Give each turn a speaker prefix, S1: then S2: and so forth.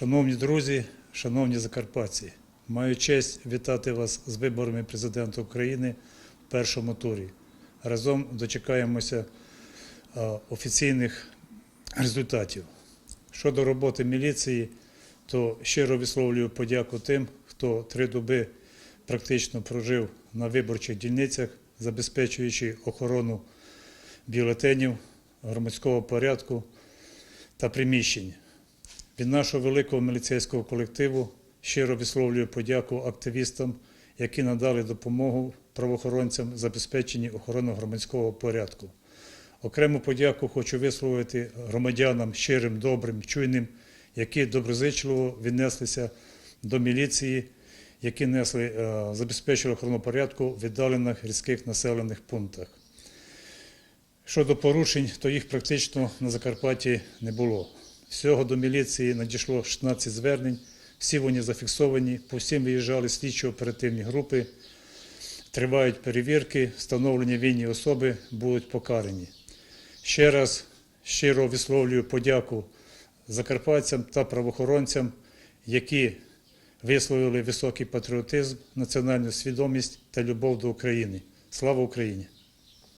S1: Шановні друзі, шановні закарпатці, маю честь вітати вас з виборами президента України в першому турі. Разом дочекаємося офіційних результатів. Щодо роботи міліції, то щиро висловлюю подяку тим, хто три доби практично прожив на виборчих дільницях, забезпечуючи охорону бюлетенів, громадського порядку та приміщень. Від нашого великого міліцейського колективу щиро висловлюю подяку активістам, які надали допомогу правоохоронцям забезпеченні охорони громадського порядку. Окрему подяку хочу висловити громадянам щирим, добрим, чуйним, які доброзичливо віднеслися до міліції, які несли, е, забезпечили охорону порядку в віддалених гірських населених пунктах. Щодо порушень, то їх практично на Закарпатті не було. Всього до міліції надійшло 16 звернень, всі вони зафіксовані, по всім виїжджали слідчо-оперативні групи, тривають перевірки, встановлені винні особи будуть покарані. Ще раз щиро висловлюю подяку закарпатцям та правоохоронцям, які висловили високий патріотизм, національну свідомість та любов до України. Слава Україні!